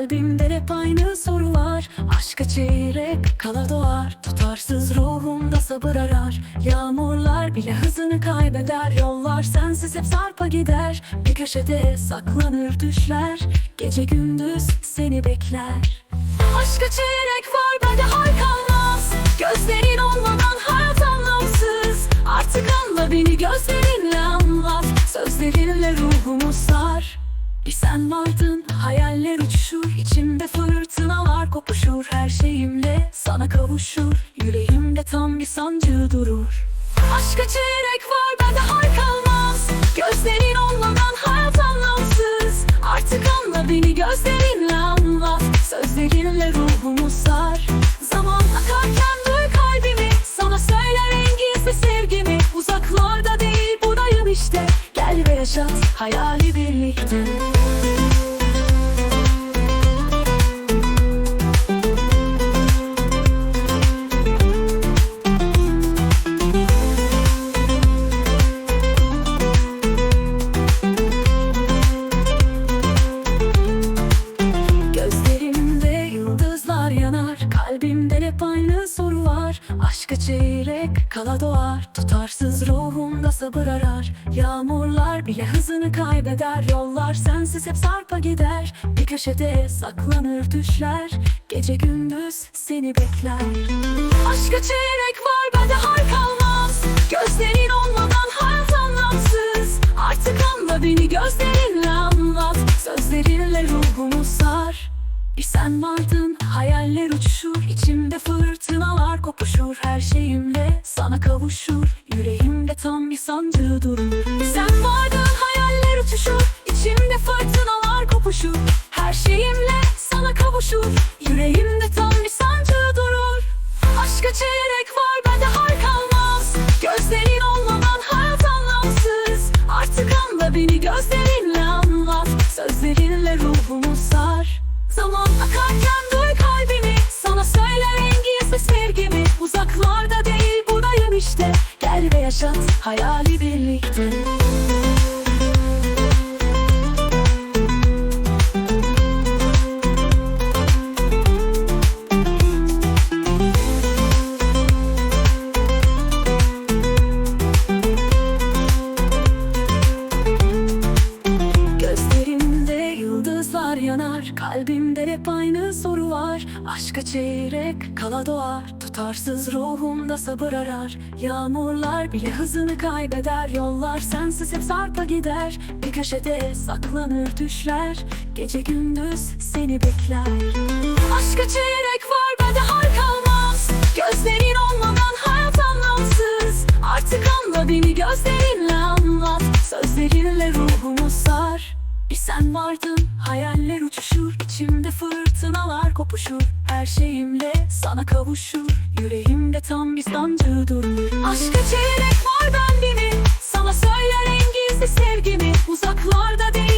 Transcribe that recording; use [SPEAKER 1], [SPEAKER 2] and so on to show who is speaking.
[SPEAKER 1] Kalbimde hep aynı soru var Aşka çeyrek kala doğar. Tutarsız ruhumda sabır arar. Yağmurlar bile hızını kaybeder. Yollar sensiz hep sarpa gider. Bir köşede saklanır düşler. Gece gündüz seni bekler. Aşka çeyrek var bende hal kalmaz. Gözlerin olmadan hayat anlamsız. Artık anla beni gözlerinle anlat. Sözlerinle ruhumu sar bir sen vardın hayaller uçuşur İçimde fırtınalar kopuşur Her şeyimle sana kavuşur Yüreğimde tam bir sancı durur. Aşka çeyrek var bende hal kalmaz Gözlerin hayali birlikte soru var. Aşka çeyrek kala doğar. Tutarsız ruhumda sabır arar. Yağmurlar bile hızını kaybeder. Yollar sensiz hep sarpa gider. Bir köşede saklanır düşler. Gece gündüz seni bekler. Aşka çeyrek var bende hal kalmaz. Gözlerin olmadan hayat anlamsız. Artık anla beni gözlerinle anlat. Sözlerinle ruhumu sar. Bir sen vardın hayaller uçuşur. İçimde kopuşur Her şeyimle sana kavuşur. Yüreğimde tam bir sancı durur. Sen vardın hayaller uçuşur. İçimde fırtınalar kopuşur. Her şeyimle sana kavuşur. Yüreğimde tam bir sancı durur. Aşka çeyrek var bende hal kalmaz. Gözlerin olmadan hayat anlamsız. Artık anla beni gözlerinle anlat. Sözlerinle ruhumu sar. Zaman akarken duy kalbimi Sana söyler işte. Gel ve yaşat hayali birlikte. Yanar Kalbimde hep aynı soru var. Aşka çeyrek kala doğar Tutarsız ruhumda sabır arar. Yağmurlar bile hızını kaybeder. Yollar sensiz hep sarpa gider. Bir köşede saklanır düşler. Gece gündüz seni bekler. Aşka çeyrek var bende hal kalmaz. Gözlerin olmadan hayat anlamsız. Artık anla beni gözlerinle anlat. Sözlerinle ruhumu sar. Bir sen vardın hayaller uçuşur. İçimde fırtınalar kopuşur Her şeyimle sana kavuşur. Yüreğimde tam bir sancı durur. Aşka çeyrek var bendemin Sana söyler en gizli sevgimi. Uzaklarda değil